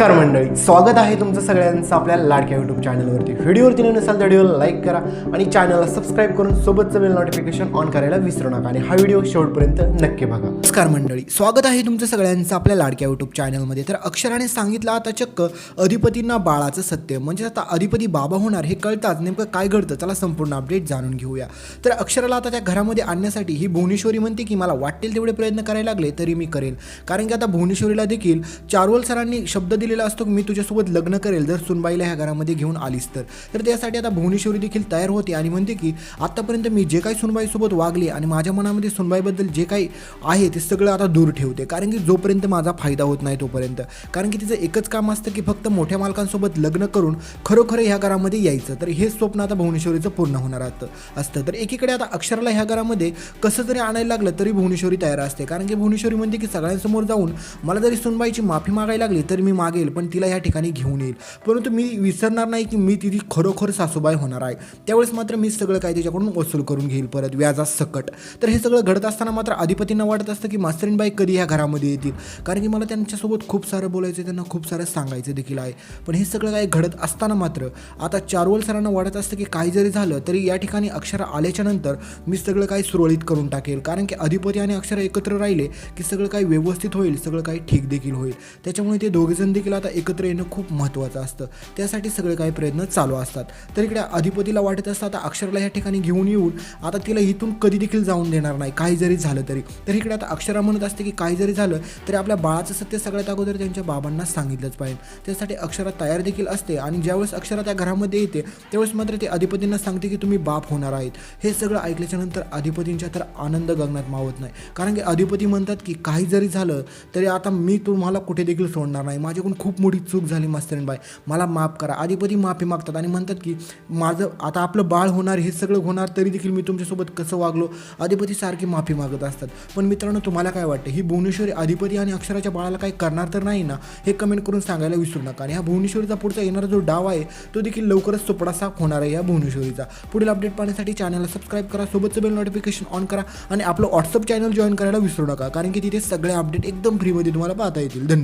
नमस्कार मंडळी. स्वागत आहे तुमचं सगळ्यांचं आपल्या लाडक्या यूट्यूब चॅनलवरती व्हिडिओवरती नवीन नसाल तर व्हिडिओला लाईक करा आणि चॅनलला सबस्क्राईब करून सोबतचं बेल नोटिफिकेशन ऑन करायला विसरू नका आणि हा व्हिडिओ शेवटपर्यंत नक्की बघा. नमस्कार मंडळी. स्वागत आहे तुमचं सगळ्यांचं आपल्या लाडक्या यूट्यूब चॅनलमध्ये तर अक्षराने सांगितलं आता चक्क अधिपतींना बाळाचं सत्य. म्हणजे आता अधिपती बाबा होणार हे कळताच नेमकं काय घडतं? चला संपूर्ण अपडेट जाणून घेऊया. तर अक्षराला आता त्या घरामध्ये आणण्यासाठी ही भुवनेश्वरी म्हणते की मला वाटेल तेवढे प्रयत्न करायला लागले तरी मी करेल कारण की आता भुवनेश्वरीला देखील चारोल सरांनी शब्द दिलेला असतो की मी तुझ्यासोबत लग्न करेल जर सुनबाईला ह्या घरामध्ये घेऊन आलीस तर. तर त्यासाठी आता भुवनेश्वरी देखील तयार होते आणि म्हणते की आत्तापर्यंत मी जे काही सुनबाईसोबत वागले आणि माझ्या मनामध्ये सुनबाईबद्दल जे काही आहे ते सगळं आता दूर ठेवते. कारण की जोपर्यंत माझा फायदा होत नाही तोपर्यंत. कारण की तिचं एकच काम असतं की फक्त मोठ्या मालकांसोबत लग्न करून खरोखर ह्या घरामध्ये यायचं. तर हे स्वप्न आता भुवनेश्वरीचं पूर्ण होणार असतं असतं. तर एकीकडे आता अक्षराला ह्या घरामध्ये कसं जरी आणायला लागलं तरी भुवनेश्वरी तयार असते. कारण की भुवनेश्वरी म्हणते की सगळ्यांसमोर जाऊन मला जरी सुनबाईची माफी मागायला लागली तर मी मागे लागेल पण तिला या ठिकाणी घेऊन येईल. परंतु मी विसरणार नाही की मी तिची खरोखर सासूबाई होणार आहे. त्यावेळेस मात्र मी सगळं काय तिच्याकडून वसूल करून घेईल परत व्याजा सकट तर हे सगळं घडत असताना मात्र अधिपतींना वाटत असतं की मास्तरीनबाई कधी ह्या घरामध्ये येतील. कारण की मला त्यांच्यासोबत खूप सारं बोलायचं त्यांना खूप सारं सांगायचं देखील आहे. पण हे सगळं काय घडत असताना मात्र आता चारोल सरांना वाटत असतं की काही जरी झालं तरी या ठिकाणी अक्षरा आल्याच्यानंतर मी सगळं काही सुरळीत करून टाकेल. कारण की अधिपती आणि अक्षरा एकत्र राहिले की सगळं काही व्यवस्थित होईल सगळं काही ठीक देखील होईल. त्याच्यामुळे ते दोघेजण देखील आता एकत्र येणं खूप महत्त्वाचं असतं. त्यासाठी सगळे काही प्रयत्न चालू असतात. तर इकडे अधिपतीला वाटत असतं आता अक्षराला या ठिकाणी घेऊन येऊन आता तिला इथून कधी देखील जाऊन देणार नाही काही जरी झालं तरी. तर इकडे आता अक्षरा म्हणत असते की काही जरी झालं तरी आपल्या बाळाचं सत्य सगळ्यात अगोदर त्यांच्या बाबांना सांगितलंच पाहिजे. त्यासाठी अक्षरा तयार देखील असते आणि ज्यावेळेस अक्षरा त्या घरामध्ये येते त्यावेळेस मात्र ते अधिपतींना सांगते की तुम्ही बाप होणार आहेत. हे सगळं ऐकल्याच्यानंतर अधिपतींच्या तर आनंद गगनात मावत नाही. कारण की अधिपती म्हणतात की काही जरी झालं तरी आता मी तुम्हाला कुठे देखील सोडणार नाही. माझ्याकडून खूप मोठी चूक झाली मास्तरीनबाई मला माफ करा. अधिपती माफी मागतात आणि म्हणतात की माझं आता आपलं बाळ होणार हे सगळं होणार तरी देखील मी तुमच्यासोबत कसं वागलो? अधिपती सारखी माफी मागत असतात. पण मित्रांनो तुम्हाला काय वाटतं? ही भुवनेश्वरी अधिपती आणि अक्षराच्या बाळाला काही करणार तर नाही ना? हे कमेंट करून सांगायला विसरू नका. आणि ह्या भुवनेश्वरीचा पुढचा येणारा जो डाव आहे तो देखील लवकरच चोपडासा होणार आहे या भुवनेश्वरीचा. पुढील अपडेट पाहण्यासाठी चॅनलला सबस्क्राईब करा सोबतचं बेल नोटिफिकेशन ऑन करा आणि आपलं व्हॉट्सअप चॅनल जॉईन करायला विसरू नका. कारण की तिथे सगळे अपडेट एकदम फ्रीमध्ये तुम्हाला पाहता येतील. धन्यवाद.